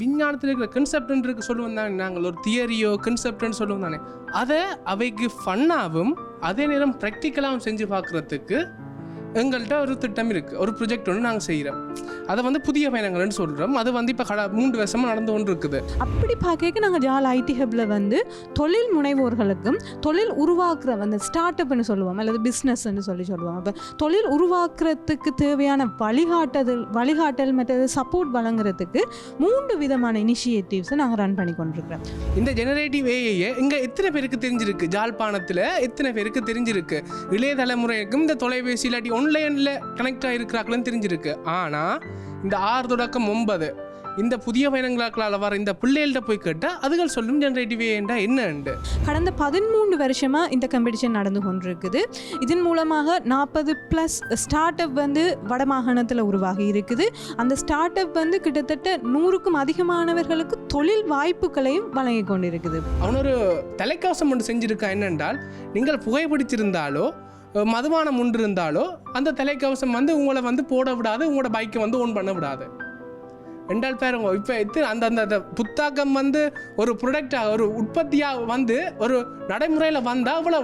விஞ்ஞானத்தில் இருக்கிற கன்செப்ட்னு இருக்கு சொல்லுவோம் தானே நாங்கள் ஒரு தியரியோ கன்செப்ட்னு சொல்லுவோம் தானே அதை அவைக்கு ஃபன்னாகவும் அதே நேரம் ப்ராக்டிக்கலாகவும் செஞ்சு பார்க்குறதுக்கு எங்கள்கிட்ட ஒரு திட்டம் இருக்குது ஒரு ப்ரொஜெக்ட் ஒன்று நாங்கள் செய்கிறோம் அதை வந்து புதிய பயணங்கள்னு சொல்கிறோம் அது வந்து இப்போ கட மூன்று வருஷமாக நடந்து கொண்டு இருக்குது அப்படி பார்க்க நாங்கள் ஜால் ஐடி ஹப்பில் வந்து தொழில் முனைவோர்களுக்கும் தொழில் உருவாக்குற அந்த ஸ்டார்ட் அப்னு சொல்லுவோம். அல்லது பிஸ்னஸ்ன்னு சொல்லி சொல்லுவோம். அப்போ தொழில் உருவாக்குறதுக்கு தேவையான வழிகாட்டுதல் வழிகாட்டல் மற்றது சப்போர்ட் வழங்குறதுக்கு மூன்று விதமான இனிஷியேட்டிவ்ஸை நாங்கள் ரன் பண்ணி கொண்டிருக்கிறோம். இந்த ஜெனரேட்டிவ் ஏஐயை இங்கே எத்தனை பேருக்கு தெரிஞ்சிருக்கு? ஜாழ்ப்பாணத்தில் எத்தனை பேருக்கு தெரிஞ்சிருக்கு? இளைய தலைமுறைக்கும் இந்த தொலைபேசி இல்லாட்டி ஆன்லைனில் கனெக்ட் ஆகிருக்கிறாங்களும் தெரிஞ்சிருக்கு. ஆனால் இந்த ஆறு தொடக்கம் ஒன்பது. இந்த புதிய பயணங்களால் வர இந்த பிள்ளைகள்கிட்ட போய் கேட்டால் அதுகள் சொல்லும் ஜெனரேட்டிவ் ஏண்டா என்னண்டு கடந்த பதிமூன்று வருஷமாக இந்த காம்படிஷன் நடந்து கொண்டிருக்குது. இதன் மூலமாக நாற்பது ப்ளஸ் ஸ்டார்ட் அப் வந்து வடமாகாணத்தில் உருவாகி இருக்குது. அந்த ஸ்டார்ட் அப் வந்து கிட்டத்தட்ட நூறுக்கும் அதிகமானவர்களுக்கு தொழில் வாய்ப்புகளையும் வழங்கி கொண்டிருக்குது. அவன் ஒரு தலைக்கவசம் ஒன்று செஞ்சிருக்கான் என்னென்றால் நீங்கள் புகைப்பிடிச்சிருந்தாலோ மதுபானம் ஒன்று இருந்தாலோ அந்த தலைக்கவசம் வந்து உங்களை வந்து போட விடாது உங்களோட பைக்கை வந்து ஓன் பண்ண விடாது. ரெண்டால் பேருங்க இப்போ எத்தனை அந்த அந்த புத்தாக்கம் வந்து ஒரு ப்ரொடக்டாக ஒரு உற்பத்தியாக வந்து ஒரு நடைமுறையில் வந்தால் அவ்வளோ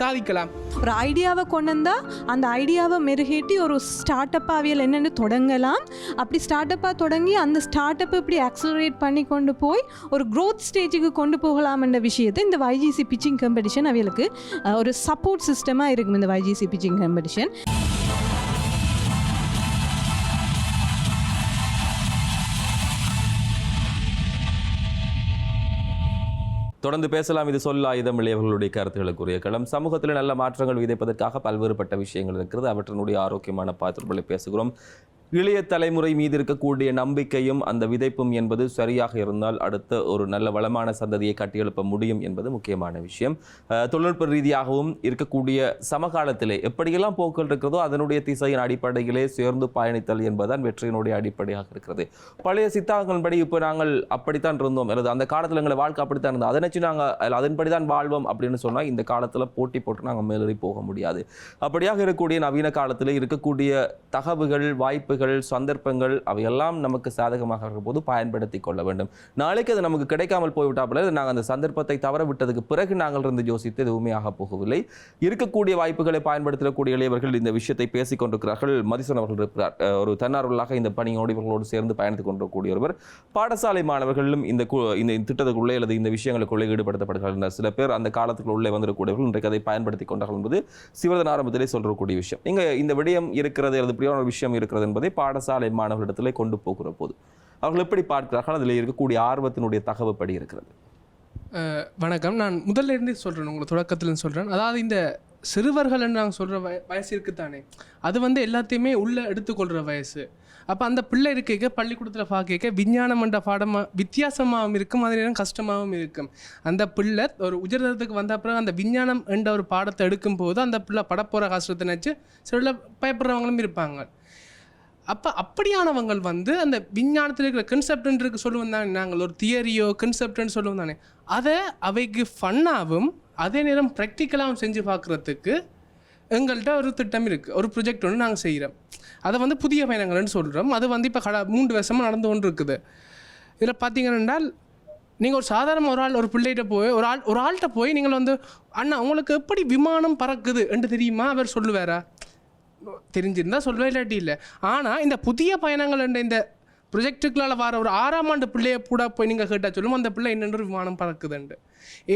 சாதிக்கலாம். ஒரு ஐடியாவை கொண்டு வந்தால் அந்த ஐடியாவை மெருகேட்டி ஒரு ஸ்டார்ட் அப் அவியல் என்னென்னு தொடங்கலாம். அப்படி ஸ்டார்ட் அப்பாக தொடங்கி அந்த ஸ்டார்ட் அப் இப்படி ஆக்சலரேட் பண்ணி கொண்டு போய் ஒரு க்ரோத் ஸ்டேஜுக்கு கொண்டு போகலாம் என்ற விஷயத்தை இந்த வைஜிசி பிச்சிங் காம்படிஷன் அவைகளுக்கு ஒரு சப்போர்ட் சிஸ்டமாக இருக்கும் இந்த வைஜிசி பிச்சிங் காம்படிஷன் தொடர்ந்து பேசலாம். இது சொல்ல ஆயுதம் இளையவர்களுடைய கருத்துக்களுக்குரிய களம். சமூகத்தில் நல்ல மாற்றங்கள் விதைப்பதற்காக பல்வேறுபட்ட விஷயங்கள் இருக்கிறது. அவற்றினுடைய ஆரோக்கியமான பாத்திரங்களை பேசுகிறோம். இளைய தலைமுறை மீது இருக்கக்கூடிய நம்பிக்கையும் அந்த விதைப்பும் என்பது சரியாக இருந்தால் அடுத்த ஒரு நல்ல வளமான சந்ததியை கட்டியெழுப்ப முடியும் என்பது முக்கியமான விஷயம். தொழில்நுட்ப ரீதியாகவும் இருக்கக்கூடிய சமகாலத்திலே எப்படியெல்லாம் போக்கள் இருக்கிறதோ அதனுடைய திசையின் அடிப்படையிலே சேர்ந்து பயணித்தல் என்பதுதான் வெற்றியினுடைய அடிப்படையாக இருக்கிறது. பழைய சித்தாங்கள்படி இப்போ நாங்கள் அப்படித்தான் இருந்தோம். அல்லது அந்த காலத்தில் எங்களை வாழ்க்கை அப்படித்தான் இருந்தோம் அதை நினச்சி நாங்கள் அதன்படி தான் வாழ்வோம் அப்படின்னு சொன்னால் இந்த காலத்தில் போட்டி போட்டு நாங்கள் மேலேறி போக முடியாது. அப்படியாக இருக்கக்கூடிய நவீன காலத்தில் இருக்கக்கூடிய தகவுகள் வாய்ப்புகள் சந்தர்ப்பங்கள் அவையெல்லாம் நமக்கு சாதகமாக இருக்கும்போது போது பயன்படுத்தி கொள்ள வேண்டும். நாளைக்கு அது நமக்கு கிடைக்காமல் போய்விட்டாப்புல நாங்கள் அந்த சந்தர்ப்பத்தை தவற விட்டதுக்கு பிறகு நாங்கள் இருந்து யோசித்து எதுவுமே ஆக போகவில்லை. இருக்கக்கூடிய வாய்ப்புகளை பயன்படுத்தக்கூடிய இளையவர்கள் இந்த விஷயத்தை பேசிக் கொண்டிருக்கிறார்கள். மதிசன் அவர்கள் இருக்கிறார். ஒரு தன்னார்வலாக இந்த பணியோடு இவர்களோடு சேர்ந்து பயணித்துக் கொண்டிருக்கக்கூடிய ஒருவர். பாடசாலை மாணவர்களும் இந்த இந்த திட்டத்துக்குள்ளே அல்லது இந்த விஷயங்களுக்குள்ளே ஈடுபடுத்தப்படுகின்றனர் சில பேர் அந்த காலத்துக்குள்ள உள்ளே வந்திருக்கூடியவர்கள் இன்றைக்கு அதை பயன்படுத்தி கொண்டார்கள் என்பது சிவதன் ஆரம்பத்திலே சொல்லக்கூடிய விஷயம். இங்கே இந்த விடயம் இருக்கிறது அல்லது பிரியான விஷயம் இருக்கிறது என்பதை பாடசாலை மாணவர்களிடத்தில் கொண்டு போகிற போது அவர்கள் எப்படி பார்க்கிறார்கள்? அதில் இருக்கக்கூடிய ஆர்வத்தினுடைய தகவப்படி இருக்கிறது. வணக்கம். நான் முதல்ல இருந்தே சொல்கிறேன் உங்களை தொடக்கத்தில் சொல்கிறேன் அதாவது இந்த சிறுவர்கள் நாங்கள் சொல்கிற வய வயசு இருக்குதானே? அது வந்து எல்லாத்தையுமே உள்ளே எடுத்துக்கொள்கிற வயசு. அப்போ அந்த பிள்ளை இருக்க பள்ளிக்கூடத்தில் பார்க்க விஞ்ஞானம் என்ற பாடமாக வித்தியாசமாகவும் இருக்கும் அதே நேரம் கஷ்டமாகவும் இருக்கும். அந்த பிள்ளை ஒரு உயர்தரத்துக்கு வந்த பிறகு அந்த விஞ்ஞானம் என்ற ஒரு பாடத்தை எடுக்கும் போது அந்த பிள்ளை படப்போகிற கஷ்டத்தை நினச்சி சில பயப்படுறவங்களும் இருப்பாங்க. அப்போ அப்படியானவங்கள் வந்து அந்த விஞ்ஞானத்தில் இருக்கிற கன்செப்ட்னு சொல்லுவோம் தானே நாங்கள் ஒரு தியரியோ கன்செப்டுன்னு சொல்லுவோம் தானே அதை அவைக்கு ஃபன்னாகவும் அதே நேரம் ப்ராக்டிக்கலாகவும் செஞ்சு பார்க்குறதுக்கு எங்கள்கிட்ட ஒரு திட்டம் இருக்குது ஒரு ப்ரொஜெக்ட் ஒன்று நாங்கள் செய்கிறோம் அதை வந்து புதிய பயணங்கள்னு சொல்கிறோம் அது வந்து இப்போ கட மூன்று வருஷமாக நடந்து கொண்டு இருக்குது இதில் பார்த்தீங்கன்னா நீங்கள் ஒரு சாதாரண ஒரு ஆள் ஒரு பிள்ளைகிட்ட போய் ஒரு ஆள் ஒரு ஆள்கிட்ட போய் நீங்கள் வந்து அண்ணா உங்களுக்கு எப்படி விமானம் பறக்குது? என்று தெரியுமா? அவர் சொல்லுவாரா? தெரிஞ்சிருந்தால் சொல்வேன் இல்லாட்டி இல்லை. ஆனால் இந்த புதிய பயணங்கள் என்ற இந்த ப்ரொஜெக்டுகளால் வர ஒரு ஆறாம் ஆண்டு பிள்ளையை கூட போய் நீங்கள் கேட்டால் சொல்லும் அந்த பிள்ளை என்னென்று விமானம் பறக்குதுண்டு.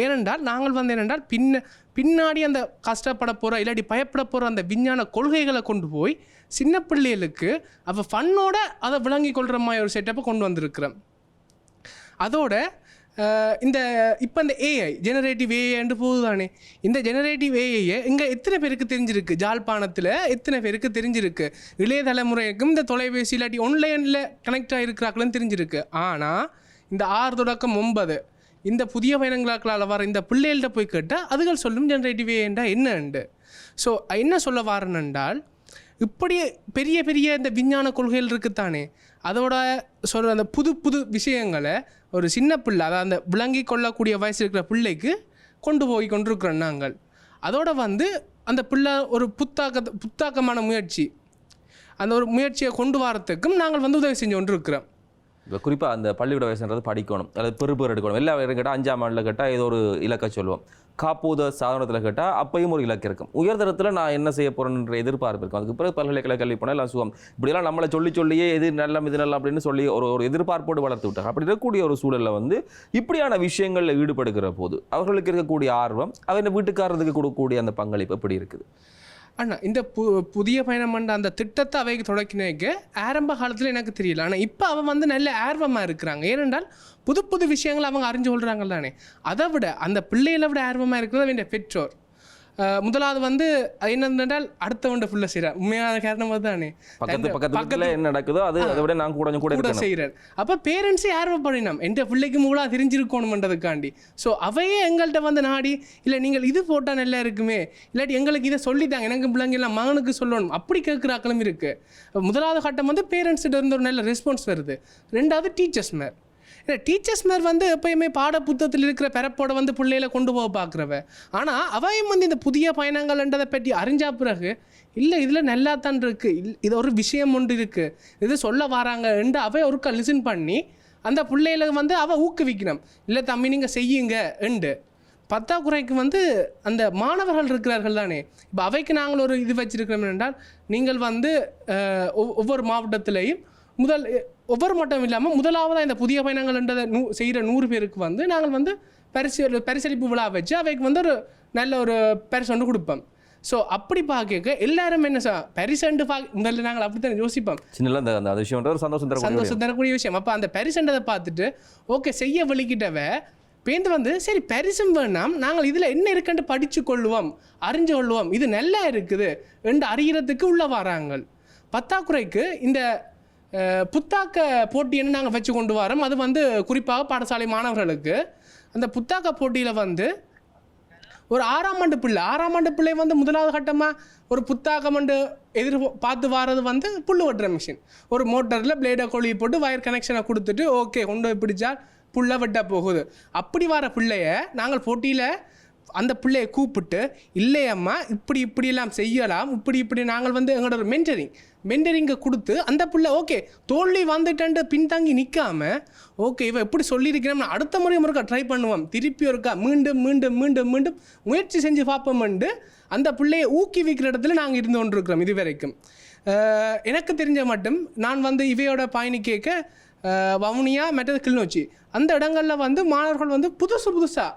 ஏனென்றால் நாங்கள் வந்து என்னென்றால் பின்ன பின்னாடி அந்த கஷ்டப்பட போகிற இல்லாட்டி பயப்பட போகிற அந்த விஞ்ஞான கொள்கைகளை கொண்டு போய் சின்ன பிள்ளைகளுக்கு அப்போ ஃபன்னோட அதை விளங்கி கொள்கிற மாதிரி ஒரு செட்டப்பை கொண்டு வந்திருக்கிறோம். அதோட இந்த இப்போ இந்த ஏஐ ஜெனரேட்டிவ் ஏஐன்னு போகுதானே இந்த ஜெனரேட்டிவ் ஏஐயை இங்கே எத்தனை பேருக்கு தெரிஞ்சிருக்கு? ஜாழ்ப்பாணத்தில் எத்தனை பேருக்கு தெரிஞ்சிருக்கு? இளைய தலைமுறைக்கும் இந்த தொலைபேசி இல்லாட்டி ஆன்லைனில் கனெக்ட் ஆகிருக்கிறாக்களும் தெரிஞ்சிருக்கு. ஆனால் இந்த ஆறு தொடக்கம் ஒன்பது இந்த புதிய பயணங்களாக்களால் வர இந்த பிள்ளைகள்கிட்ட போய் கேட்டால் அதுகள் சொல்லும் ஜெனரேட்டிவ் ஏஐண்டா என்னண்டு ஸோ என்ன சொல்ல வரணுன்றால் இப்படி பெரிய பெரிய இந்த விஞ்ஞான கொள்கைகள் இருக்குத்தானே? அதோட சொல்கிற அந்த புது புது விஷயங்களை ஒரு சின்ன பிள்ளை அதாவது அந்த விளங்கி கொள்ளக்கூடிய வயசு இருக்கிற பிள்ளைக்கு கொண்டு போய் கொண்டிருக்கிறோம் நாங்கள். அதோட வந்து அந்த பிள்ளை ஒரு புத்தாக்க புத்தாக்கமான முயற்சி அந்த ஒரு முயற்சியை கொண்டு வரத்துக்கும் நாங்கள் வந்து உதவி செஞ்சு கொண்டிருக்கிறோம். இப்போ குறிப்பாக அந்த பள்ளிக்கூட வயசுன்றது படிக்கணும். அல்லது பெருப்பு எடுக்கணும். எல்லா வயதும் கேட்டால் அஞ்சாம் ஆண்டில் கேட்டால் ஏதோ ஒரு இலக்கை சொல்லுவோம். காப்போத சாதனத்தில் கேட்டால் அப்பயும் ஒரு இலக்கு இருக்கும். உயர்தரத்தில் நான் என்ன செய்ய போகிறேன்ற எதிர்பார்ப்பு இருக்கும். அதுக்கு பிறகு பல்கலைக்கழக கல்வி போனால் எல்லாம் சுகம். இப்படியெல்லாம் நம்மளை சொல்லி சொல்லியே எது நல்ல இது நல்ல அப்படின்னு சொல்லி ஒரு ஒரு எதிர்பார்ப்போடு வளர்த்து விட்டாங்க. அப்படி இருக்கக்கூடிய ஒரு சூழலில் வந்து இப்படியான விஷயங்களில் ஈடுபடுகிற போது அவர்களுக்கு இருக்கக்கூடிய ஆர்வம் அவன் வீட்டுக்காரருக்கு கொடுக்கக்கூடிய அந்த பங்களிப்பு எப்படி இருக்குது? அண்ணா இந்த பு புதிய பயணம் பண்ண அந்த திட்டத்தை அவைக்கு தொடக்கினேக்கு ஆரம்ப காலத்தில் எனக்கு தெரியல. ஆனால் இப்போ அவன் வந்து நல்ல ஆர்வமாக இருக்கிறாங்க. ஏனென்றால் புது புது விஷயங்களை அவங்க அறிஞ்சு கொள்கிறாங்க தானே அதை விட அந்த பிள்ளைகளை விட ஆர்வமாக இருக்கிறது அவன் பெற்றோர். முதலாவது வந்து என்னென்றால் அடுத்தவண்ட புள்ள செய்கிறார் உண்மையான காரணம் அதுதானே. பக்கத்து பக்கத்து வீட்டில் என்ன நடக்குதோ அது அதை விட நான் கூட கூட கூட செய்கிறார் அப்போ பேரண்ட்ஸே ஆர்வப்படினோம் எந்த பிள்ளைக்கு மூலா தெரிஞ்சிருக்கணுமன்றதுக்காண்டி. ஸோ அவையே எங்கள்கிட்ட வந்து நாடி இல்லை நீங்கள் இது போட்டால் நல்லா இருக்குமே. இல்லாட்டி எங்களுக்கு இதை சொல்லிட்டாங்க எனக்கு பிள்ளைங்க எல்லாம் மகனுக்கு சொல்லணும். அப்படி கேட்குறாக்களும் இருக்குது முதலாவது கட்டம் வந்து பேரண்ட்ஸ்கிட்ட இருந்து ஒரு நல்ல ரெஸ்பான்ஸ் வருது. ரெண்டாவது டீச்சர்ஸ் மேர். ஏன்னா டீச்சர்ஸ் மேர் வந்து எப்பயுமே பாட புத்தகத்தில் இருக்கிற பிறப்போட வந்து பிள்ளையில கொண்டு போக பார்க்குறவ ஆனால் அவையும் வந்து இந்த புதிய பயணங்கள்ன்றதை பற்றி அறிஞ்சா பிறகு இல்லை இதில் நல்லா தான் இருக்குது இல் இது ஒரு விஷயம் ஒன்று இருக்குது இது சொல்ல வராங்க என்று அவை ஒருக்கா லிசன் பண்ணி அந்த பிள்ளையில வந்து அவ ஊக்குவிக்கணும். இல்லை தம்பி நீங்கள் செய்யுங்க என்று. பத்தாக்குறைக்கு வந்து அந்த மாணவர்கள் இருக்கிறார்கள் தானே. இப்போ அவைக்கு நாங்கள் ஒரு இது வச்சுருக்கிறோம் என்றால் நீங்கள் வந்து ஒவ்வொரு மாவட்டத்திலையும் முதல் ஒவ்வொரு மட்டும் இல்லாமல் முதலாவதாக இந்த புதிய பயணங்கள்ன்றதை நூ செய்கிற நூறு பேருக்கு வந்து நாங்கள் வந்து பரிசு பரிசளிப்பு விழா வச்சு அவைக்கு வந்து ஒரு நல்ல ஒரு பரிசு ஒன்று கொடுப்போம். ஸோ அப்படி பார்க்க எல்லாரும் என்ன சார் பரிசண்டு பா முதல்ல நாங்கள் அப்படி தான் யோசிப்போம். சின்னல அந்த விஷயம் ஒரு சந்தோஷம் தரக்கூடிய சந்தோஷம் தரக்கூடிய விஷயம். அப்போ அந்த பரிசண்டதை பார்த்துட்டு ஓகே செய்ய வலிக்கிட்டவ பேந்து வந்து சரி பரிசும் வேணாம் நாங்கள் இதில் என்ன இருக்குன்னு படித்து கொள்ளுவோம் அறிஞ்சு கொள்ளுவோம் இது நல்லா இருக்குது என்று அறிகிறதுக்கு உள்ள வராங்க. பத்தாக்குறைக்கு இந்த புத்தாக்க போட்டின்னு நாங்கள் வச்சு கொண்டு வரோம். அது வந்து குறிப்பாக பாடசாலை மாணவர்களுக்கு. அந்த புத்தாக்க போட்டியில் வந்து ஒரு ஆறாம் ஆண்டு பிள்ளை ஆறாம் ஆண்டு பிள்ளை வந்து முதலாவது கட்டமாக ஒரு புத்தாக்கம் ஆண்டு எதிர் பார்த்து வர்றது வந்து புல்லு வெட்டுற மிஷின் ஒரு மோட்டரில் பிளேடை கொழுவி போட்டு வயர் கனெக்ஷனை கொடுத்துட்டு ஓகே கொண்டு போய் பிடிச்சா புல்லை வெட்ட போகுது. அப்படி வர பிள்ளைய நாங்கள் போட்டியில் அந்த பிள்ளையை கூப்பிட்டு இல்லையம்மா இப்படி இப்படியெல்லாம் செய்யலாம். இப்படி இப்படி நாங்கள் வந்து எங்களோட ஒரு மென்டரிங் மென்டரிங்கை கொடுத்து அந்த பிள்ளை ஓகே தோல்வி வந்துட்டேன்ட்டு பின்தங்கி நிற்காம ஓகே இவன் எப்படி சொல்லியிருக்கிறோம் அடுத்த முறை ஒருக்கா ட்ரை பண்ணுவோம் திருப்பி ஒருக்கா மீண்டும் மீண்டும் மீண்டும் மீண்டும் முயற்சி செஞ்சு பார்ப்போம்ண்டு அந்த பிள்ளையை ஊக்குவிக்கிற இடத்துல நாங்கள் இருந்து கொண்டிருக்கிறோம் இது வரைக்கும் எனக்கு தெரிஞ்ச மட்டும் நான் வந்து இவையோட பயணி கேட்க வவுனியா மற்றது கிளிநொச்சி. அந்த இடங்களில் வந்து மாணவர்கள் வந்து புதுசு புதுசாக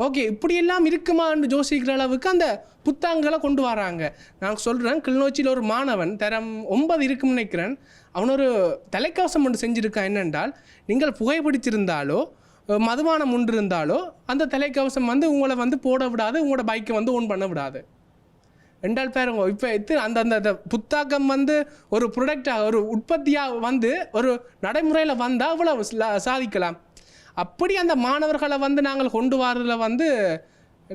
ஓகே இப்படியெல்லாம் இருக்குமான்னு யோசிக்கிற அளவுக்கு அந்த புத்தாங்களை கொண்டு வராங்க. நான் சொல்கிறேன் கிளிநொச்சியில் ஒரு மாணவன் தரம் ஒன்பது இருக்கும்னு நினைக்கிறேன். அவன் ஒரு தலைக்கவசம் ஒன்று செஞ்சுருக்கான் என்னென்றால் நீங்கள் புகைப்பிடிச்சிருந்தாலோ அஹ், மதுபானம் ஒன்று இருந்தாலோ அந்த தலைக்கவசம் வந்து உங்களை வந்து போட விடாது உங்களோட பைக்கை வந்து ஓன் பண்ண விடாது. ரெண்டாள் பேருங்க இப்போ எத்து அந்த அந்த புத்தாக்கம் வந்து ஒரு ப்ரொடக்டாக ஒரு உற்பத்தியாக வந்து ஒரு நடைமுறையில் வந்தால் அவ்வளோ சாதிக்கலாம். அப்படி அந்த மாணவர்களை வந்து நாங்கள் கொண்டு வரதுல வந்து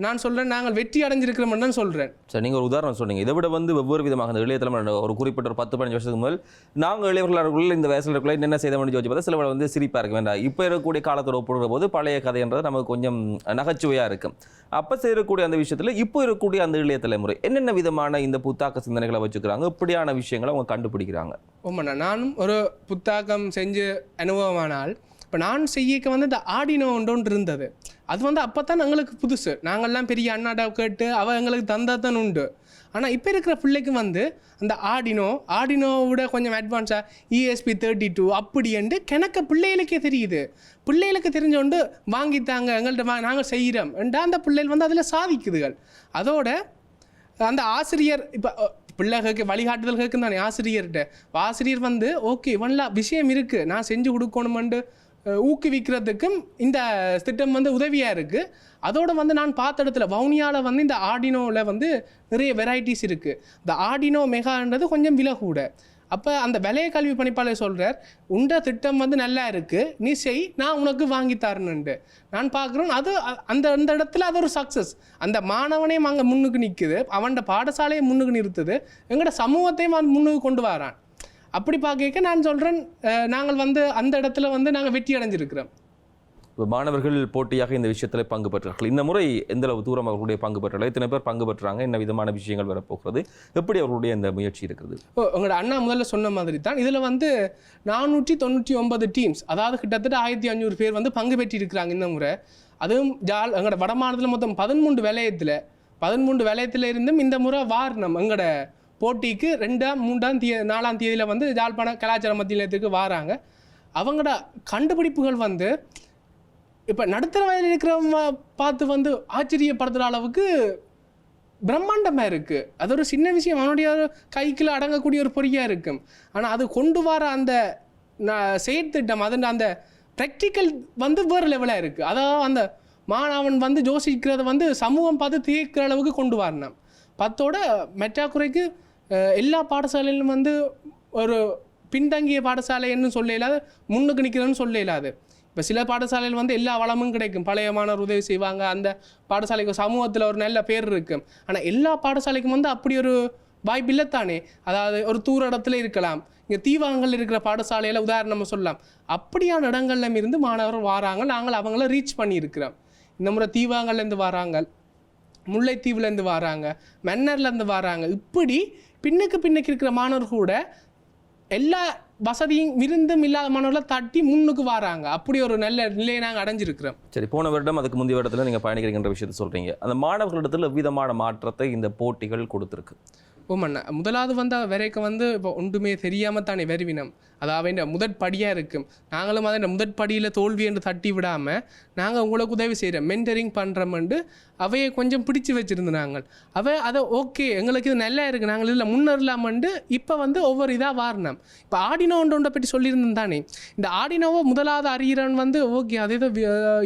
நான் சொல்கிறேன் நாங்கள் வெற்றி அடைஞ்சிருக்கிறோம்னு தான் சொல்கிறேன் சரி நீங்கள் ஒரு உதாரணம் சொன்னீங்க. இதை விட வந்து வெவ்வேறு விதமாக அந்த இளைய தலைமுறை ஒரு குறிப்பிட்ட ஒரு பத்து பதினஞ்சு வருஷத்துக்கு முதல் நாங்கள் இளையவர்களுக்குள்ள இந்த வயசில் இருக்கல என்ன செய்த வேண்டிய யோசிச்சு பார்த்தா சில வந்து சிரிப்பாக இருக்க வேண்டாம். இப்போ இருக்கக்கூடிய காலத்தோட ஒப்பிடுற போது பழைய கதைன்றது நமக்கு கொஞ்சம் நகைச்சுவையாக இருக்கும் அப்போ செய்யக்கூடிய அந்த விஷயத்தில் இப்போ இருக்கக்கூடிய அந்த இளைய தலைமுறை என்னென்ன விதமான இந்த புத்தாக்க சிந்தனைகளை வச்சுக்கிறாங்க? இப்படியான விஷயங்களை அவங்க கண்டுபிடிக்கிறாங்க. ஓமண்ணா நானும் ஒரு புத்தாக்கம் செஞ்சு அனுபவமானால் இப்போ நான் செய்யக்க வந்து இந்த ஆடினோ ஒன்று இருந்தது. அது வந்து அப்போ தான் எங்களுக்கு புதுசு. நாங்கள்லாம் பெரிய அண்ணாடா கேட்டு அவள் எங்களுக்கு தந்தாதான் உண்டு. ஆனால் இப்போ இருக்கிற பிள்ளைக்கு வந்து அந்த ஆடினோ ஆடினோவோட கொஞ்சம் அட்வான்ஸாக இஎஸ்பி தேர்ட்டி டூ அப்படின்ட்டு கிணக்க பிள்ளைகளுக்கே தெரியுது. பிள்ளைகளுக்கு தெரிஞ்சோண்டு வாங்கித்தாங்க எங்கள்கிட்ட வா நாங்கள் செய்கிறோம் என்றா அந்த பிள்ளைகள் வந்து அதில் சாதிக்குதுகள். அதோட அந்த ஆசிரியர் இப்போ பிள்ளைகளுக்கு வழிகாட்டுதல் கேட்கும் தானே ஆசிரியர்கிட்ட. ஆசிரியர் வந்து ஓகே இவன்லாம் விஷயம் இருக்குது நான் செஞ்சு கொடுக்கணுமெண்டு ஊக்குவிக்கிறதுக்கும் இந்த திட்டம் வந்து உதவியாக இருக்குது அதோடு வந்து நான் பார்த்த இடத்துல வவுனியாவில் வந்து இந்த ஆடினோவில் வந்து நிறைய வெரைட்டிஸ் இருக்குது இந்த ஆடினோ மெகான்றது கொஞ்சம் விலை கூட. அப்போ அந்த விலைய கல்வி பணிப்பாளர் சொல்கிறார் உண்ட திட்டம் வந்து நல்லா இருக்குது நீ செய் நான் உனக்கு வாங்கி தரணுன்ட்டு நான் பார்க்குறேன் அது அந்த அந்த இடத்துல அது ஒரு சக்ஸஸ் அந்த மாணவனையும் அங்கே முன்னுக்கு நிற்குது அவனோட பாடசாலையை முன்னுக்கு நிறுத்துது. எங்களோட சமூகத்தையும் அவன் முன்னுக்கு கொண்டு வரான். அப்படி பார்க்க நான் சொல்கிறேன் நாங்கள் வந்து அந்த இடத்துல வந்து நாங்கள் வெற்றி அடைஞ்சிருக்கிறோம். இப்ப மாணவர்கள் போட்டியாக இந்த விஷயத்தில் பங்கு பெற்றார்கள். இந்த முறை எந்த அளவு தூரம் அவர்களுடைய பங்கு பெற்றார்கள்? எத்தனை பேர் பங்கு பெற்றாங்க? என்ன விதமான விஷயங்கள் வரப்போகிறது? எப்படி அவர்களுடைய இந்த முயற்சி இருக்கிறது? ஓ உங்களோட அண்ணா முதல்ல சொன்ன மாதிரி தான் இதில் வந்து நானூற்றி தொண்ணூற்றி ஒன்பது டீம்ஸ் அதாவது கிட்டத்தட்ட ஆயிரத்தி ஐநூறு பேர் வந்து பங்கு பெற்றிருக்கிறாங்க இந்த முறை. அதுவும் ஜால் எங்களோட வட மாநிலத்தில் மொத்தம் பதிமூன்று விலையத்தில் பதிமூன்று விலையத்தில் இருந்தும் இந்த முறை வாரணம் எங்களோட போட்டிக்கு ரெண்டாம் மூன்றாம் தே நாலாம் தேதியில் வந்து யாழ்ப்பாண கலாச்சார மத்திய நிலையத்துக்கு வாராங்க. அவங்களோட கண்டுபிடிப்புகள் வந்து இப்போ நடுத்தர வயதில் இருக்கிறவங்க பார்த்து வந்து ஆச்சரியப்படுத்துகிற அளவுக்கு பிரம்மாண்டமாக இருக்குது அது ஒரு சின்ன விஷயம். அவனுடைய ஒரு கைக்குள்ள அடங்கக்கூடிய ஒரு பொறியாக இருக்கும். ஆனால் அது கொண்டு வர அந்த செயற்திட்டம் அதன் அந்த ப்ராக்டிக்கல் வந்து வேறு லெவலாக இருக்குது அதாவது அந்த மாணவன் வந்து யோசிக்கிறத வந்து சமூகம் பார்த்து தீர்க்கிற அளவுக்கு கொண்டு வரணும். பத்தோட மெட்டாக்குறைக்கு எல்லா பாடசாலையிலும் வந்து ஒரு பின்தங்கிய பாடசாலைன்னு சொல்ல இல்லாத முன்னுக்கு நிற்கிறேன்னு சொல்ல இல்லாது இப்போ சில பாடசாலையில் வந்து எல்லா வளமும் கிடைக்கும். பழைய மாணவர் உதவி செய்வாங்க அந்த பாடசாலைக்கு சமூகத்தில் ஒரு நல்ல பேர் இருக்கும். ஆனால் எல்லா பாடசாலைக்கும் வந்து அப்படி ஒரு வாய்ப்பு இல்லைத்தானே? அதாவது ஒரு தூர இடத்துல இருக்கலாம். இங்கே தீவாங்கல் இருக்கிற பாடசாலையில் உதாரணமாக சொல்லலாம். அப்படியான இடங்கள்ல இருந்து மாணவர்கள் வராங்க. நாங்கள் அவங்கள ரீச் பண்ணியிருக்கிறோம். இந்த முறை தீவாங்கல்லேருந்து வராங்க. முல்லைத்தீவுலேருந்து வராங்க. மன்னர்லேருந்து வராங்க. இப்படி பின்னுக்கு பின்னுக்கு இருக்கிற மாணவர்கள் கூட எல்லா வசதியும் விருந்தும் இல்லாத மாணவர்களை தட்டி முன்னுக்கு வராங்க. அப்படி ஒரு நல்ல நிலையை நாங்கள் அடைஞ்சிருக்கிறோம். சரி போன வருடம் அதுக்கு முந்தைய வருடத்தில் நீங்கள் பயணிக்கிறீங்கன்ற விஷயத்தை சொல்றீங்க. அந்த மாணவர்களிடத்தில் எவ்விதமான மாற்றத்தை இந்த போட்டிகள் கொடுத்துருக்கு. ஓமண்ணா முதலாவது வந்து வரைக்கும் வந்து இப்போ ஒன்றுமே தெரியாமல் தானே வருவினம். அதாவது முதற்படியாக இருக்கும். நாங்களும் அதை முதற்படியில் தோல்வி என்று தட்டி விடாமல் நாங்கள் உங்களுக்கு உதவி செய்கிறோம் மென்டரிங் பண்ணுறோம்ண்டு அவையை கொஞ்சம் பிடிச்சு வச்சுருந்து நாங்கள் அவ அதை ஓகே எங்களுக்கு இது நல்லா இருக்குது நாங்கள் இதில் முன்னேறலாமண்டு இப்போ வந்து ஒவ்வொரு இதாக வாரினோம் இப்போ ஆடினோ பற்றி சொல்லியிருந்தேன் தானே. இந்த ஆடினோவை முதலாவது அறிகிறன் வந்து ஓகே அதை இதை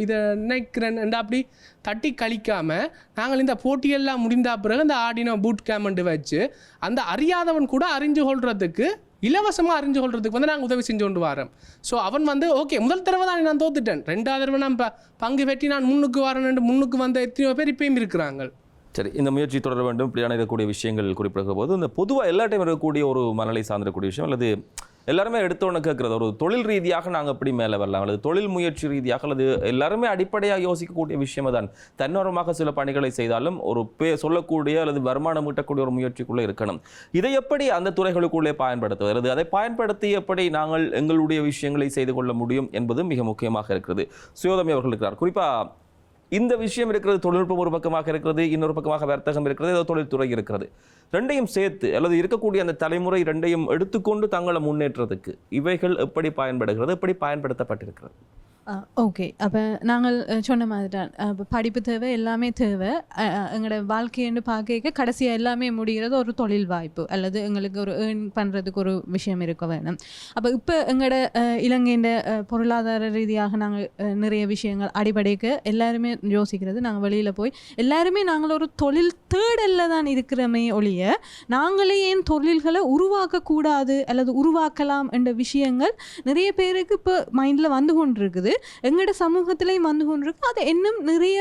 இதை நினைக்கிறேன் அப்படி தட்டி கழிக்காமல் நாங்கள் இந்த போட்டியெல்லாம் முடிந்த பிறகு இந்த ஆடினோ பூட் கேமண்டு வச்சு அந்த அறியாதவன் கூட அறிஞ்சு கொள்றதுக்கு இலவசமாக அறிஞ்சு கொள்றதுக்கு வந்து நாங்கள் உதவி செஞ்சு கொண்டு வரோம் ஸோ அவன் வந்து ஓகே முதல் தடவை தான் நான் தோத்துட்டேன். ரெண்டாவது தடவை நான் இப்போ பங்கு வெட்டி நான் முன்னுக்கு வரேன் முன்னுக்கு வந்த எத்தனையோ பேர் இப்பயும் இருக்கிறாங்க சரி இந்த முயற்சி தொடர வேண்டும். இப்படியான இருக்கக்கூடிய விஷயங்கள் குறிப்பிடுகிற போது இந்த பொதுவாக எல்லா டைம் இருக்கக்கூடிய ஒரு மனநிலை சார்ந்திருக்கக்கூடிய விஷயம் அல்லது எல்லாருமே எடுத்தோன்னு கேட்குறது ஒரு தொழில் ரீதியாக நாங்கள் எப்படி மேலே வரலாம்? அல்லது தொழில் முயற்சி ரீதியாக அல்லது எல்லாருமே அடிப்படையாக யோசிக்கக்கூடிய விஷயமே தான். தன்னோரமாக சில பணிகளை செய்தாலும் ஒரு பே சொல்லக்கூடிய அல்லது வருமானம் ஈட்டக்கூடிய ஒரு முயற்சிக்குள்ளே இருக்கணும். இதை எப்படி அந்த துறைகளுக்குள்ளே பயன்படுத்துவது? அல்லது அதை பயன்படுத்தி எப்படி நாங்கள் எங்களுடைய விஷயங்களை செய்து கொள்ள முடியும் என்பது மிக முக்கியமாக இருக்கிறது. சுயோதமி அவர்கள் இருக்கிறார். குறிப்பாக இந்த விஷயம் இருக்கிறது தொழில்நுட்பம் ஒரு பக்கமாக இருக்கிறது இன்னொரு பக்கமாக வர்த்தகம் இருக்கிறது ஏதோ தொழில்துறை இருக்கிறது. ரெண்டையும் சேர்த்து அல்லது இருக்கக்கூடிய அந்த தலைமுறை ரெண்டையும் எடுத்துக்கொண்டு தங்களை முன்னேற்றத்துக்கு இவைகள் எப்படி பயன்படுகிறது எப்படி பயன்படுத்தப்பட்டிருக்கிறது? ஓகே அப்போ நாங்கள் சொன்ன மாதிரி தான் அப்போ படிப்பு தேவை எல்லாமே தேவை. எங்களோட வாழ்க்கைன்னு பார்க்க கடைசியாக எல்லாமே முடிகிறது ஒரு தொழில் வாய்ப்பு அல்லது எங்களுக்கு ஒரு ஏர்ன் பண்ணுறதுக்கு ஒரு விஷயம் இருக்க வேணும். அப்போ இப்போ எங்களோட இலங்கையின் பொருளாதார ரீதியாக நாங்கள் நிறைய விஷயங்கள் அடிப்படைக்கு எல்லாருமே யோசிக்கிறது. நாங்கள் வெளியில் போய் எல்லாருமே நாங்கள் ஒரு தொழில் தேடல்ல தான் இருக்கிறோமே ஒழிய நாங்களே ஏன் தொழில்களை உருவாக்கக்கூடாது அல்லது உருவாக்கலாம் என்ற விஷயங்கள் நிறைய பேருக்கு இப்போ மைண்டில் வந்து கொண்டிருக்குது. எங்களோட சமூகத்திலையும் வந்து கொண்டிருக்கு அது இன்னும் நிறைய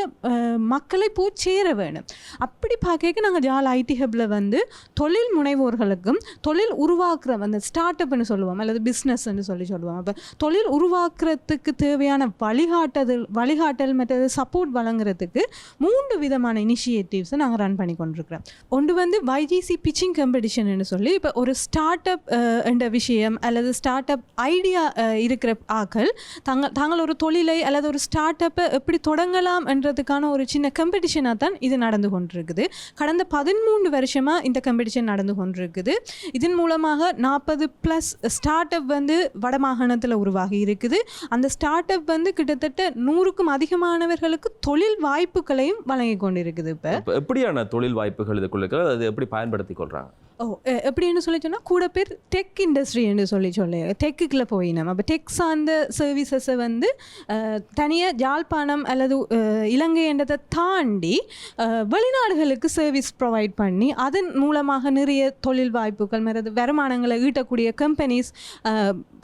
மக்களை போய் சேர வேணும். அப்படி பார்க்க நாங்கள் ஜால் ஐடி ஹப்பில் வந்து தொழில் முனைவோர்களுக்கும் தொழில் உருவாக்குற அந்த ஸ்டார்ட் அப்னு சொல்லுவோம் அல்லது பிஸ்னஸ்ன்னு சொல்லி சொல்லுவோம். அப்போ தொழில் உருவாக்குறதுக்கு தேவையான வழிகாட்டுதல் வழிகாட்டல் மற்றது சப்போர்ட் வழங்குறதுக்கு மூன்று விதமான இனிஷியேட்டிவ்ஸை நாங்கள் ரன் பண்ணி கொண்டிருக்கிறோம். ஒன்று வந்து வைஜிசி பிச்சிங் காம்படிஷன்னு சொல்லி இப்போ ஒரு ஸ்டார்ட் அப் என்ற விஷயம் அல்லது ஸ்டார்ட் அப் ஐடியா இருக்கிற ஆக்கள் தாங்க தாங்கள் ஒரு தொழிலை அல்லது ஒரு ஸ்டார்ட் அப்பை எப்படி தொடங்கலாம் என்றதுக்கான ஒரு சின்ன காம்படிஷனாக தான் இது நடந்து கொண்டிருக்குது. கடந்த பதிமூன்று வருஷமாக இந்த கம்பெடிஷன் நடந்து கொண்டிருக்குது. இதன் மூலமாக நாற்பது ப்ளஸ் ஸ்டார்ட் அப் வந்து வடமாகாணத்தில் உருவாகி இருக்குது. அந்த ஸ்டார்ட் அப் வந்து கிட்டத்தட்ட நூறுக்கும் அதிகமானவர்களுக்கு தொழில் வாய்ப்புகளையும் வழங்கி கொண்டிருக்குது இப்போ. எப்படியான தொழில் வாய்ப்புகள் இதுக்குள்ள அது எப்படி பயன்படுத்தி கொள்கிறாங்க ஓ எப்படின்னு சொல்லி சொன்னால் கூட பேர் டெக் இண்டஸ்ட்ரின்னு சொல்லி சொல்லி டெக்குக்குள்ளே போயினோம் அப்போ டெக் சார்ந்த சர்வீசஸை வந்து தனியாக ஜாழ்ப்பாணம் அல்லது இலங்கை என்றதை தாண்டி வெளிநாடுகளுக்கு சர்வீஸ் ப்ரொவைட் பண்ணி அதன் மூலமாக நிறைய தொழில் வாய்ப்புகள் மறது வருமானங்களை ஈட்டக்கூடிய கம்பெனிஸ்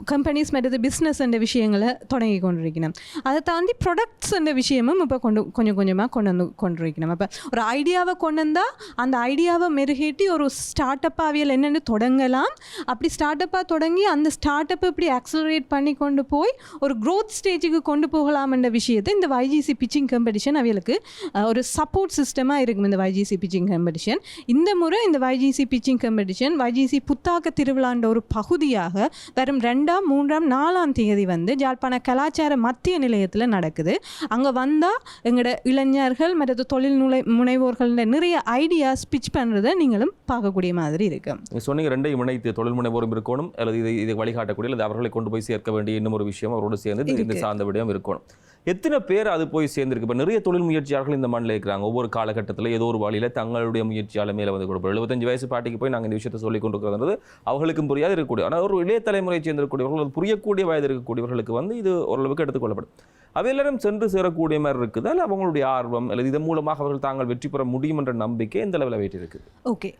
கம்பெனிஸ் மற்றது பிஸ்னஸ் என்ற விஷயங்களை தொடங்கி கொண்டிருக்கணும் அதை தாண்டி ப்ரொடக்ட்ஸ் என்ற விஷயமும் இப்போ கொண்டு கொஞ்சம் கொஞ்சமாக கொண்டு வந்து கொண்டிருக்கணும் அப்போ ஒரு ஐடியாவை கொண்டு வந்தால் அந்த ஐடியாவை மெருகேட்டி ஒரு ஸ்டார்ட் அப் அப்பாவியல் என்னென்னு தொடங்கலாம். அப்படி ஸ்டார்ட் அப்பாக தொடங்கி அந்த ஸ்டார்ட் அப் இப்படி ஆக்சலரேட் பண்ணி கொண்டு போய் ஒரு க்ரோத் ஸ்டேஜுக்கு கொண்டு போகலாம் என்ற விஷயத்தை இந்த வைஜிசி பிச்சிங் காம்படிஷன் அவைகளுக்கு ஒரு சப்போர்ட் சிஸ்டமாக இருக்கும் இந்த வைஜிசி பிச்சிங் காம்படிஷன் இந்த முறை இந்த வைஜிசி பிச்சிங் காம்படிஷன் வைஜிசி புத்தாக்க திருவிழான்ற ஒரு பகுதியாக வரும் ரெண்டாம் மூன்றாம் நாலாம் தேதி வந்து ஜாழ்ப்பாண கலாச்சார மத்திய நிலையத்தில் நடக்குது. அங்கே வந்தால் எங்களோட இளைஞர்கள் மற்ற தொழில் நுழை முனைவோர்கள் நிறைய ஐடியாஸ் பிச் பண்ணுறதை நீங்களும் பார்க்கக்கூடிய மாதிரி இருக்கு. சொன்னீங்க ரெண்டையும் இணைத்து தொழில் முனைவோரும் இருக்கணும் அல்லது இதை இதை வழிகாட்டக்கூடிய அல்லது அவர்களை கொண்டு போய் சேர்க்க வேண்டிய இன்னும் ஒரு விஷயம் அவரோடு சேர்ந்து இந்த. சார்ந்த விடயம் இருக்கணும். எத்தனை பேர் அது போய் சேர்ந்திருக்கு? இப்போ நிறைய தொழில் முயற்சியாளர்கள் இந்த மண்ணில் இருக்கிறாங்க. ஒவ்வொரு காலகட்டத்தில் ஏதோ ஒரு வழியில் தங்களுடைய முயற்சியால் மேலே வந்து கொடுப்போம் எழுபத்தஞ்சு வயசு பாட்டிக்கு போய் நாங்கள் இந்த விஷயத்தை சொல்லி கொண்டிருக்கிறது அவர்களுக்கும் புரியாது இருக்கக்கூடிய ஆனால் ஒரு இளைய தலைமுறை சேர்ந்திருக்கக்கூடியவர்கள் புரியக்கூடிய வயது இருக்கக்கூடியவர்களுக்கு வந்து இது ஓரளவுக்கு எடுத்துக்கொள்ளப்படும். அவை எல்லாரும் சென்று சேரக்கூடிய மாதிரி இருக்குது. அல்ல அவங்களுடைய ஆர்வம் அல்லது இதன் மூலமாக அவர்கள் தாங்கள் வெற்றி பெற முடியும் என்ற நம்பிக்கை இந்த அளவில் வெயிட் இருக்குது ஓகே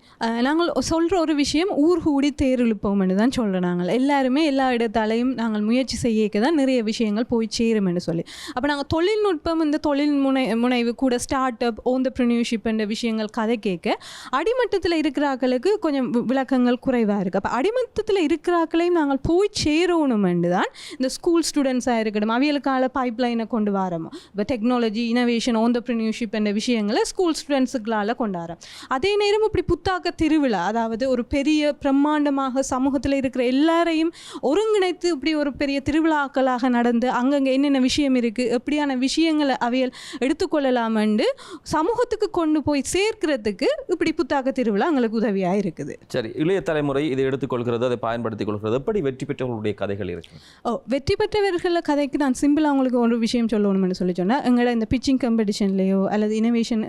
நாங்கள் சொல்கிற ஒரு விஷயம் ஊர் கூடி தேர் இழுப்போம்னு தான் சொல்கிறோம் நாங்கள். எல்லாருமே எல்லா இடத்தாலையும் நாங்கள் முயற்சி செய்யக்க தான் நிறைய விஷயங்கள் போய் சேரும்னு சொல்லி. அப்போ நாங்கள் தொழில்நுட்பம் இந்த தொழில் முனை முனைவு கூட ஸ்டார்ட் அப் ஓந்தப்ரினியூஷிப் என்ற விஷயங்கள் கதை கேட்க அடிமட்டத்தில் இருக்கிறாக்களுக்கு கொஞ்சம் விளக்கங்கள் குறைவாக இருக்குது அப்போ அடிமட்டத்தில் இருக்கிறாக்களையும் நாங்கள் போய் சேரணுமென்று தான் இந்த ஸ்கூல் ஸ்டூடெண்ட்ஸாக இருக்கட்டும் அவியலுக்கான பைப்லைனை கொண்டு வரோம். இப்போ டெக்னாலஜி இனோவேஷன் ஓந்தப்ரினியூஷிப் என்ற விஷயங்களை ஸ்கூல் ஸ்டூடெண்ட்ஸுகளால் கொண்டாடுறோம் அதே நேரம் இப்படி புத்தாக்க திருவிழா அதாவது ஒரு பெரிய பிரம்மாண்டமாக சமூகத்தில் இருக்கிற எல்லாரையும் ஒருங்கிணைத்து இப்படி ஒரு பெரிய திருவிழாக்களாக நடந்து அங்கங்கே என்னென்ன விஷயம் இருக்குது எப்படியான விஷயங்களை அவையல் எடுத்துக்கொள்ளலாமென்று சமூகத்துக்கு கொண்டு போய் சேர்க்கிறதுக்கு இப்படி புத்தாக்க திருவிழா எங்களுக்கு உதவியாக இருக்குது. சரி இளைய தலைமுறை இதை எடுத்துக்கொள்கிறது அதை பயன்படுத்திக் கொள்கிறது எப்படி வெற்றி பெற்றவர்களுடைய கதைகள் இருக்கு? ஓ வெற்றி பெற்றவர்கள கதைக்கு நான் சிம்பிளாக உங்களுக்கு ஒரு விஷயம் சொல்லணும்னு சொல்லி சொன்னேன் எங்களோட இந்த பிச்சிங் காம்படிஷன்லேயோ அல்லது இனோவேஷன்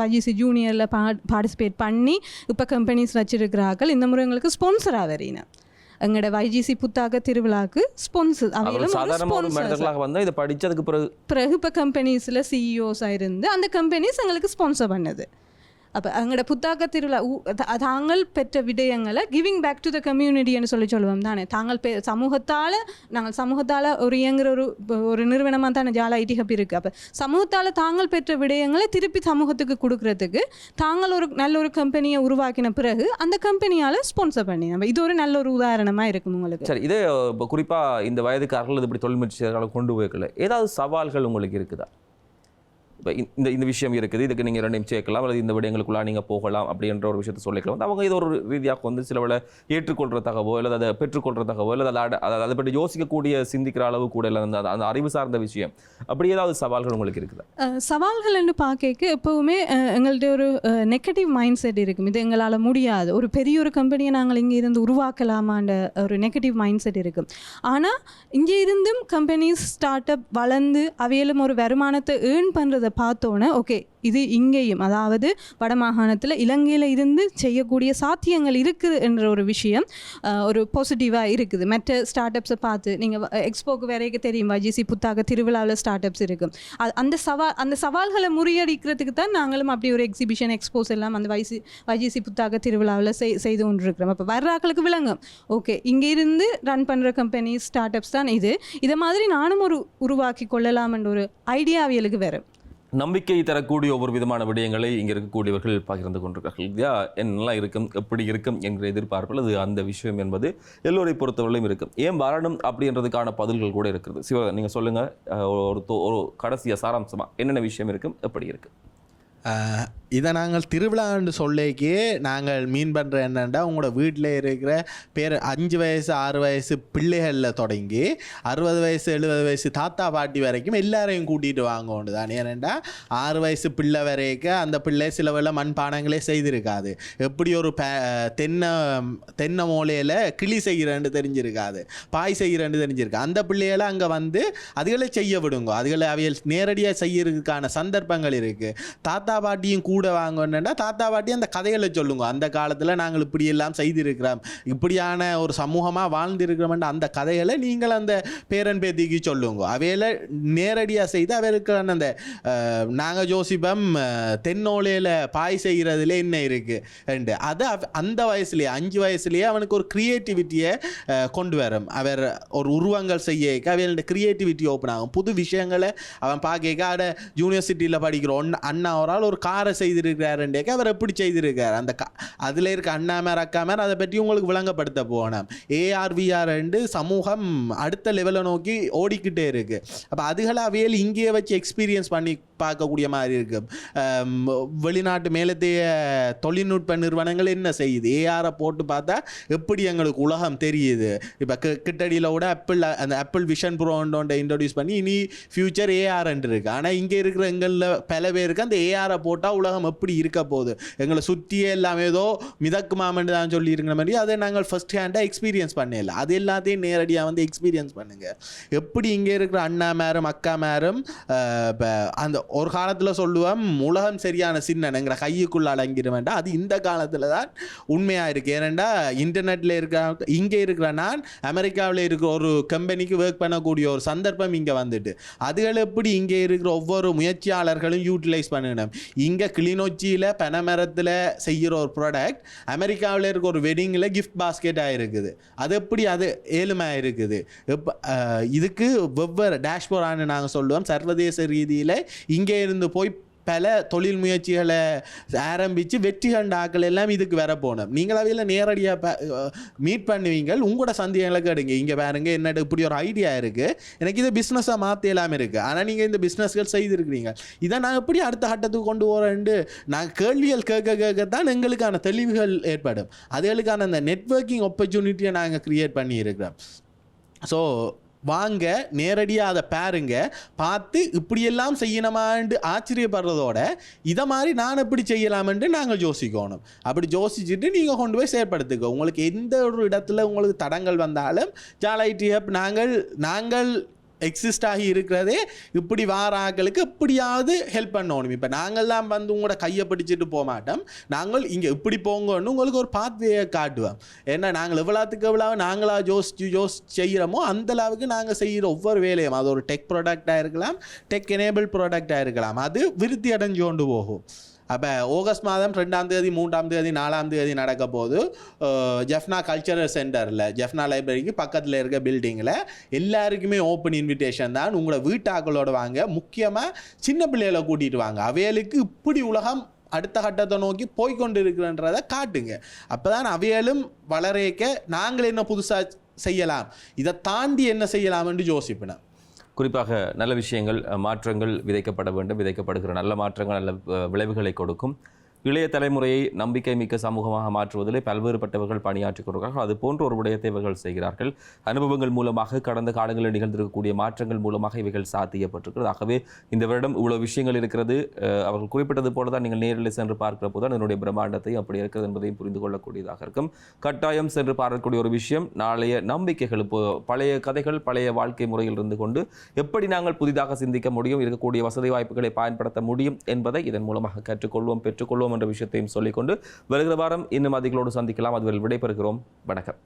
வைஜிசி ஜூனியரில் பா பார்ட்டிசிபேட் பண்ணி இப்போ கம்பெனிஸ் வச்சிருக்கிறார்கள் இந்த முறை எங்களுக்கு ஸ்பான்சராக வரீங்க எங்களோட வைஜிசி புத்தாக திருவிழாக்கு ஸ்பான்சர் அவையிலும் வந்து இதை படிச்சதுக்கு பிறகு பிறகு இப்போ கம்பெனிஸில் சிஇஓஸாக இருந்து அந்த கம்பெனிஸ் எங்களுக்கு ஸ்பான்சர் பண்ணுது. அப்போ எங்களோட புத்தாக்க திருவிழா தாங்கள் பெற்ற விடயங்களை கிவிங் பேக் டு த கம்யூனிட்டின்னு சொல்லி சொல்லுவோம். தானே? தாங்கள் பெ சமூகத்தால் நாங்கள் சமூகத்தால் ஒரு இயங்குற ஒரு ஒரு நிறுவனமாக தானே ஜால ஐடி ஹப் இருக்குது அப்போ சமூகத்தால் தாங்கள் பெற்ற விடயங்களை திருப்பி சமூகத்துக்கு கொடுக்கறதுக்கு தாங்கள் ஒரு நல்ல ஒரு கம்பெனியை உருவாக்கின பிறகு அந்த கம்பெனியால் ஸ்பான்சர் பண்ணி நம்ம இது ஒரு நல்ல ஒரு உதாரணமாக இருக்கும் உங்களுக்கு. சரி இதே இப்போ குறிப்பாக இந்த வயதுக்காரர்கள் இது இப்படி தொழில் முயற்சி கொண்டு போய்க்கல. ஏதாவது சவால்கள் உங்களுக்கு இருக்குதா? இப்போ இந்த இந்த விஷயம் இருக்குது. இதுக்கு நீங்கள் ரெண்டையும் சேர்க்கலாம். அல்லது இந்த விடயங்களுக்குள்ளே நீங்கள் போகலாம் அப்படின்ற ஒரு விஷயத்தை சொல்லிக்கலாம். வந்து அவங்க இது ஒரு ரீதியாக வந்து சில வேளை ஏற்றுக்கொள்றதாகவோ அல்லது அதை பெற்றுக்கொள்றதாகவோ அல்லது அதை அதை அதை பற்றி யோசிக்கக்கூடிய சிந்திக்கிற அளவு கூட இல்லை. அந்த அந்த அறிவு சார்ந்த விஷயம். அப்படி ஏதாவது சவால்கள் உங்களுக்கு இருக்குதா? சவால்கள்னு சவால்கள் என்று பார்க்க எப்போவுமே எங்கள்கிட்ட ஒரு நெகட்டிவ் மைண்ட் செட் இருக்கும். இது எங்களால் முடியாது. ஒரு பெரிய ஒரு கம்பெனியை நாங்கள் இங்கே இருந்து உருவாக்கலாமான்ற ஒரு நெகட்டிவ் மைண்ட் செட் இருக்கும். ஆனால் இங்கே இருந்தும் கம்பெனிஸ் ஸ்டார்ட் அப் வளர்ந்து அவையிலும் ஒரு வருமானத்தை ஏர்ன் பண்ணுறதை பார்த்தோன்னே ஓகே இது இங்கேயும் அதாவது வடமாகாணத்தில் இலங்கையில் இருந்து செய்யக்கூடிய சாத்தியங்கள் இருக்குது என்ற ஒரு விஷயம் ஒரு பாசிட்டிவாக இருக்குது. மற்ற ஸ்டார்ட் அப்ஸை பார்த்து நீங்கள் எக்ஸ்போக்கு வரைக்கும் தெரியும்? வஜிசி புத்தாக திருவிழாவில் ஸ்டார்ட் அப்ஸ் இருக்கும். அது அந்த சவால் அந்த சவால்களை முறியடிக்கிறதுக்கு தான் நாங்களும் அப்படி ஒரு எக்ஸிபிஷன் எக்ஸ்போஸ் எல்லாம் அந்த வைசி வைஜிசி புத்தாக திருவிழாவில் செய் செய்து கொண்டிருக்கிறோம். அப்போ வர்றாக்களுக்கு விளங்கும். ஓகே இங்கே இருந்து ரன் பண்ணுற கம்பெனி ஸ்டார்ட் அப்ஸ் தான் இது. இதை மாதிரி நானும் ஒரு உருவாக்கி கொள்ளலாம்ன்ற ஒரு ஐடியாவியலுக்கு வரும். நம்பிக்கை தரக்கூடிய ஒவ்வொரு விதமான விடயங்களை இங்கே இருக்கக்கூடியவர்கள் பகிர்ந்து கொண்டிருக்கார்கள் இல்லையா என்னெல்லாம் இருக்கும் எப்படி இருக்கும் என்கிற எதிர்பார்ப்பில் அது அந்த விஷயம் என்பது எல்லோரை பொறுத்தவரையிலும் இருக்கும். ஏன் வரணும் அப்படின்றதுக்கான பதில்கள் கூட இருக்குது சிவ நீங்கள் சொல்லுங்கள் ஒரு தொ- ஒரு சாராம்சமாக என்னென்ன விஷயம் இருக்கும் எப்படி இருக்குது இதை நாங்கள் திருவிழான்னு சொல்லிக்கே நாங்கள் மீன் பண்ணுற என்னென்னா உங்களோட வீட்டில் இருக்கிற பேர் அஞ்சு வயசு ஆறு வயசு பிள்ளைகளில் தொடங்கி அறுபது வயசு எழுபது வயசு தாத்தா பாட்டி வரைக்கும் எல்லாரையும் கூட்டிகிட்டு வாங்கணும் தான். ஏனெண்டா ஆறு வயசு பிள்ளை வரைக்கும் அந்த பிள்ளை சில வேலை மண்பானங்களே செய்திருக்காது. எப்படி ஒரு பே தென்னை தென்னை மூலையில் கிளி செய்கிறேன்னு தெரிஞ்சிருக்காது. பாய் செய்கிறேன்னு தெரிஞ்சிருக்கு. அந்த பிள்ளைகளை அங்கே வந்து அதுகளை செய்ய விடுங்க. அதுகளை அவைகள் நேரடியாக செய்யறதுக்கான சந்தர்ப்பங்கள் இருக்குது தாத்தா பாட்டியும் கூட வாங்கணுன்னா தாத்தா பாட்டி அந்த கதைகளை சொல்லுங்க. அந்த காலத்தில் நாங்கள் இப்படி எல்லாம் செய்திருக்கிறோம். இப்படியான ஒரு சமூகமாக வாழ்ந்திருக்கிறோம்ன்ற அந்த கதைகளை நீங்கள் அந்த பேரன் பேத்திக்கு சொல்லுங்க. அவையில நேரடியாக செய்து அவருக்கான அந்த நாங்கள் ஜோசிபம் தென்னோலையில் பாய் செய்கிறதுல என்ன இருக்குது அது அந்த வயசுலேயே அஞ்சு வயசுலேயே அவனுக்கு ஒரு க்ரியேட்டிவிட்டியை கொண்டு வரும். அவர் ஒரு உருவங்கள் செய்ய அவையோட க்ரியேட்டிவிட்டி ஓப்பன் ஆகும். புது விஷயங்களை அவன் பார்க்க ஆட யூனிவர்சிட்டியில் படிக்கிற ஒன் அண்ணா ஒரு ஆள் ஒரு காரை செய்து செய்திருக்கிறாருன்றேக்க அவர் எப்படி செய்திருக்கார் அந்த க அதில் இருக்க அண்ணாமர் அக்காமர் அதை பற்றி உங்களுக்கு விளங்கப்படுத்த போனோம். ஏஆர்விஆர் ரெண்டு சமூகம் அடுத்த லெவலை நோக்கி ஓடிக்கிட்டே இருக்குது அப்போ அதுகளை அவையில் இங்கேயே வச்சு எக்ஸ்பீரியன்ஸ் பண்ணி பார்க்கக்கூடிய மாதிரி இருக்குது வெளிநாட்டு மேலத்தைய தொழில்நுட்ப நிறுவனங்கள் என்ன செய்யுது? ஏஆரை போட்டு பார்த்தா எப்படி எங்களுக்கு உலகம் தெரியுது? இப்போ கிட்டடியில் கூட ஆப்பிள் அந்த ஆப்பிள் விஷன் ப்ரோண்டோண்ட இன்ட்ரடியூஸ் பண்ணி இனி ஃபியூச்சர் ஏஆர்ன்ட்டு இருக்குது ஆனால் இங்கே இருக்கிற எங்களில் பல பேருக்கு அந்த ஏஆரை போட்டால் உலகம் எப்படி இருக்க போகுது? எங்களை சுற்றியே எல்லாமே ஏதோ மிதக்குமாமன்னு தான் சொல்லி இருக்கிற மாதிரி அதை நாங்கள் ஃபஸ்ட் ஹேண்டாக எக்ஸ்பீரியன்ஸ் பண்ணல. அது எல்லாத்தையும் நேரடியாக வந்து எக்ஸ்பீரியன்ஸ் பண்ணுங்கள் எப்படி இங்கே இருக்கிற அண்ணா மேரும் அக்கா மேரும் இப்போ அந்த ஒரு காலத்தில் சொல்லுவோம் உலகம் சரியான சின்னனுங்கிற எங்களை கையுக்குள்ள வேண்டாம் அது இந்த காலத்தில் தான் உண்மையாக இருக்குது ஏனெண்டா இன்டர்நெட்டில் இருக்கிற இங்கே இருக்கிற நான் அமெரிக்காவில் இருக்கிற ஒரு கம்பெனிக்கு ஒர்க் பண்ணக்கூடிய ஒரு சந்தர்ப்பம் இங்கே வந்துட்டு. அதுகள் எப்படி இங்கே இருக்கிற ஒவ்வொரு முயற்சியாளர்களும் யூட்டிலைஸ் பண்ணணும் இங்கே கிளிநொச்சியில் பனமரத்தில் செய்கிற ஒரு ப்ராடக்ட் அமெரிக்காவில் இருக்க ஒரு வெட்டிங்கில் கிஃப்ட் பாஸ்கெட்டாக இருக்குது. அது எப்படி அது ஏழுமையாக இருக்குது இப்போ இதுக்கு வெவ்வேறு டேஷ்போர்டான்னு நாங்கள் சொல்லுவோம். சர்வதேச ரீதியில் இங்கே இருந்து போய் பல தொழில் முயற்சிகளை ஆரம்பித்து வெற்றி கண்ட ஆக்கள் எல்லாம் இதுக்கு வர போனோம். நீங்கள் அவையில் நேரடியாக மீட் பண்ணுவீங்க உங்களோட சந்தேகங்களை கேடுங்க இங்கே பாருங்க என்னட்டு இப்படி ஒரு ஐடியா இருக்குது எனக்கு இது பிஸ்னஸாக மாற்ற எல்லாமே இருக்குது ஆனால் நீங்கள் இந்த பிஸ்னஸ்கள் செய்திருக்கிறீங்க. இதை நான் எப்படி அடுத்த கட்டத்துக்கு கொண்டு போகிறேன்ட்டு நான் கேள்விகள் கேட்க கேட்கத்தான் எங்களுக்கான தெளிவுகள் ஏற்படும். அதுகளுக்கான அந்த நெட்வொர்க்கிங் ஆப்பர்ச்சுனிட்டியை நாங்கள் க்ரியேட் பண்ணியிருக்கிறோம். ஸோ வாங்க நேரடியாக அதை பாருங்க. பார்த்து இப்படியெல்லாம் செய்யணுமான்னு ஆச்சரியப்படுறதோட இதை மாதிரி நான் எப்படி செய்யலாமென்று நாங்கள் யோசிக்கணும். அப்படி யோசிச்சுட்டு நீங்கள் கொண்டு போய் செயற்படுத்துக்க உங்களுக்கு எந்த ஒரு இடத்துல உங்களுக்கு தடங்கள் வந்தாலும் ஜாலைட்டி ஹப் நாங்கள் நாங்கள் எக்ஸிஸ்ட் ஆகி இருக்கிறதே இப்படி வார ஆக்களுக்கு எப்படியாவது ஹெல்ப் பண்ணணும். இப்போ நாங்கள்லாம் வந்து உங்களோட கையை பிடிச்சிட்டு போக மாட்டோம். நாங்கள் இங்கே இப்படி போங்கன்னு உங்களுக்கு ஒரு பாத்வேயை காட்டுவோம். ஏன்னா நாங்கள் எவ்வளோத்துக்கு எவ்வளோ நாங்களாக யோசிச்சு யோசிச்சு செய்கிறோமோ அந்த அளவுக்கு நாங்கள் செய்கிற ஒவ்வொரு வேலையும் அது ஒரு டெக் ப்ராடக்டாக இருக்கலாம் டெக் எனேபிள் ப்ராடக்டாக இருக்கலாம் அது விருத்தி அடைஞ்சு கொண்டு போகும். அப்போ ஆகஸ்ட் மாதம் ரெண்டாம் தேதி மூன்றாம் தேதி நாலாம் தேதி நடக்க போது ஜெஃப்னா கல்ச்சரல் சென்டரில் ஜெஃப்னா லைப்ரரிக்கு பக்கத்தில் இருக்க பில்டிங்கில் எல்லாருக்குமே ஓப்பன் இன்விடேஷன் தான். உங்களோட வீட்டாக்களோட வாங்க. முக்கியமாக சின்ன பிள்ளைகளை கூட்டிகிட்டு வாங்க. அவைகளுக்கு இப்படி உலகம் அடுத்த கட்டத்தை நோக்கி போய்க்கொண்டு இருக்கிறன்றதை காட்டுங்க. அப்போ தான் அவையலும் வளரேக்க நாங்கள் என்ன புதுசாக செய்யலாம்? இதை தாண்டி என்ன செய்யலாம் என்று யோசிப்பினேன் குறிப்பாக நல்ல விஷயங்கள் மாற்றங்கள் விதைக்கப்பட வேண்டும். விதைக்கப்படுகிற நல்ல மாற்றங்கள் நல்ல விளைவுகளை கொடுக்கும். இளைய தலைமுறையை நம்பிக்கை மிக்க சமூகமாக மாற்றுவதில் பல்வேறுபட்டவர்கள் பணியாற்றிக் கொண்டிருக்கிறார்கள். அது போன்ற ஒரு விடயத்தை இவர்கள் செய்கிறார்கள். அனுபவங்கள் மூலமாக கடந்த காலங்களில் நிகழ்ந்திருக்கக்கூடிய மாற்றங்கள் மூலமாக இவைகள் சாத்தியப்பட்டிருக்கிறது. ஆகவே இந்த வருடம் இவ்வளோ விஷயங்கள் இருக்கிறது. அவர்கள் குறிப்பிட்டது போல தான் நீங்கள் நேரில் சென்று பார்க்கிற போது தான் இதனுடைய பிரம்மாண்டத்தை அப்படி இருக்கிறது என்பதையும் புரிந்து கொள்ளக்கூடியதாக இருக்கும். கட்டாயம் சென்று பார்க்கக்கூடிய ஒரு விஷயம் நாளைய நம்பிக்கைகள் இப்போ பழைய கதைகள் பழைய வாழ்க்கை முறையில் இருந்து கொண்டு எப்படி நாங்கள் புதிதாக சிந்திக்க முடியும் இருக்கக்கூடிய வசதி வாய்ப்புகளை பயன்படுத்த முடியும் என்பதை இதன் மூலமாக கற்றுக்கொள்வோம் பெற்றுக்கொள்வோம் என்ற விஷயத்தையும் சொல்லிக்கொண்டு வருகிற வாரம் இன்னும் அதிகளோடு சந்திக்கலாம். அதுவரை விடைபெறுகிறோம். வணக்கம்.